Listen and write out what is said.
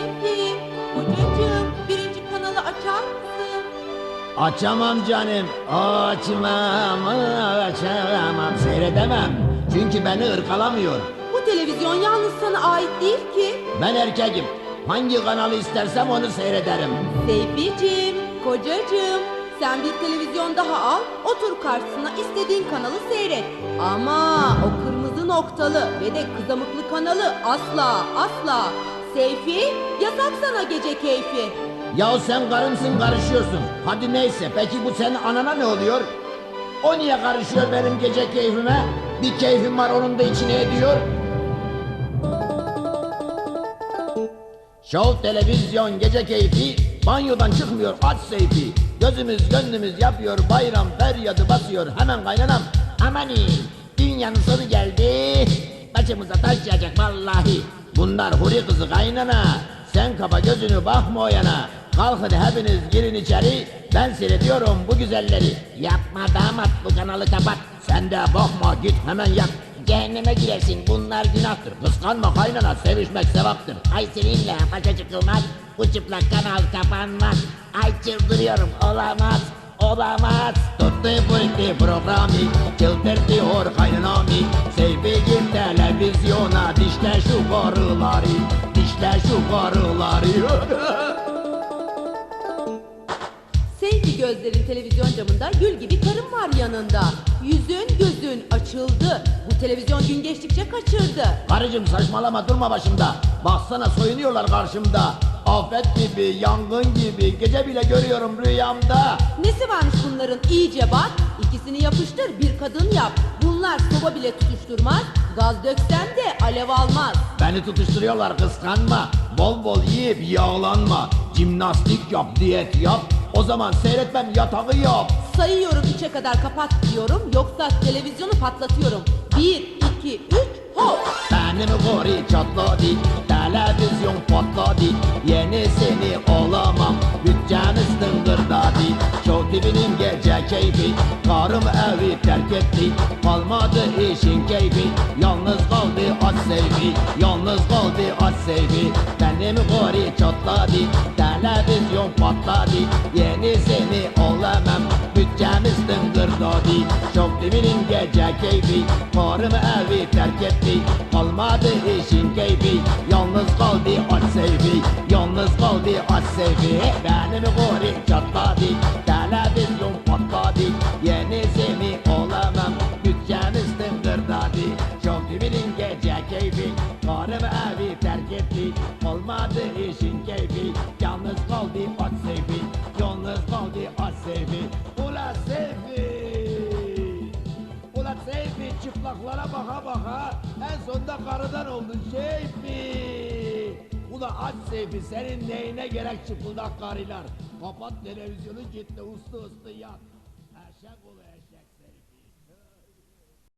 Efe'ciğim, kocacığım birinci kanalı açar mısın? Açamam canım, açmam, açamam, seyredemem. Çünkü beni ırkalamıyor. Bu televizyon yalnız sana ait değil ki. Ben erkekim. Hangi kanalı istersem onu seyrederim. Seyfi'ciğim, kocacığım, sen bir televizyon daha al, otur karşısına istediğin kanalı seyret. Ama o kırmızı noktalı ve de kızamıklı kanalı asla asla Seyfi, yasak sana gece keyfi. Yahu sen karımsın karışıyorsun. Hadi neyse peki bu senin anana ne oluyor? O niye karışıyor benim gece keyfime? Bir keyfim var onun da içine ediyor. Show televizyon gece keyfi banyodan çıkmıyor aç seyfi. Gözümüz gönlümüz yapıyor bayram feryadı basıyor hemen kaynanam. Amani dünyanın sonu geldi. Başımıza taş yiyecek vallahi. Bunlar huri kızı kaynana. Sen kapa gözünü bakma o yana. Kalkın hepiniz girin içeri. Ben seyrediyorum bu güzelleri. Yapma damat bu kanalı kapat. Sen de bakma git hemen yat. Cehenneme girersin bunlar günahtır. Kıskanma kaynana sevişmek sevaptır. Ay seninle başa çıkılmaz. Bu çıplak kanal kapanmaz. Ay çıldırıyorum olamaz. Olamaz. Tuttu bu programı. Çıldırtıyor kaynanamı. Sevdiğim Karıları. Seyfi gözlerin televizyon camında gül gibi karın var yanında. Yüzün gözün açıldı. Bu televizyon gün geçtikçe kaçırdı. Karıcığım saçmalama durma başımda. Baksana soyunuyorlar karşımda. Afet gibi, yangın gibi, gece bile görüyorum rüyamda. Nesi varmış bunların iyice bak. İkisini yapıştır bir kadın yap. Bunlar soba bile tutuşturmaz. Gaz döksen de alev almaz. Beni tutuşturuyorlar kıskanma. Bol bol yiyip yağlanma. Jimnastik yap, diyet yap. O zaman seyretmem yatağı yap. Sayıyorum üçe kadar kapat diyorum. Yoksa televizyonu patlatıyorum. Bir, iki, üç, hop. Benim gori çatladı, televizyon patladı. Yenisini olamam, bütçemiz. TV'nin gece keyfi, karım evi terk etti. Kalmadı işin keyfi, yalnız kaldı aç sevgi. Yalnız kaldı aç sevgi. Benim gori çatladı, televizyon patladı. Yenisini olamam, bütçemiz tıngırdadı. Show TV'nin gece keyfi, karım evi terk etti. Kalmadı işin keyfi, yalnız kaldı aç sevgi. Yalnız kaldı aç sevgi. Benim gori karım evi terk etti. Kalmadı işin keyfi, yalnız kaldı aç sevgi. Yalnız kaldı aç sevgi. Ula sevgi. Ulan Seyfi çıplaklara baka baka en sonunda karıdan oldun Seyfi. Ula aç Seyfi senin neyine gerek çıplak karılar. Kapat televizyonu git de uslu uslu yat. Eşek ol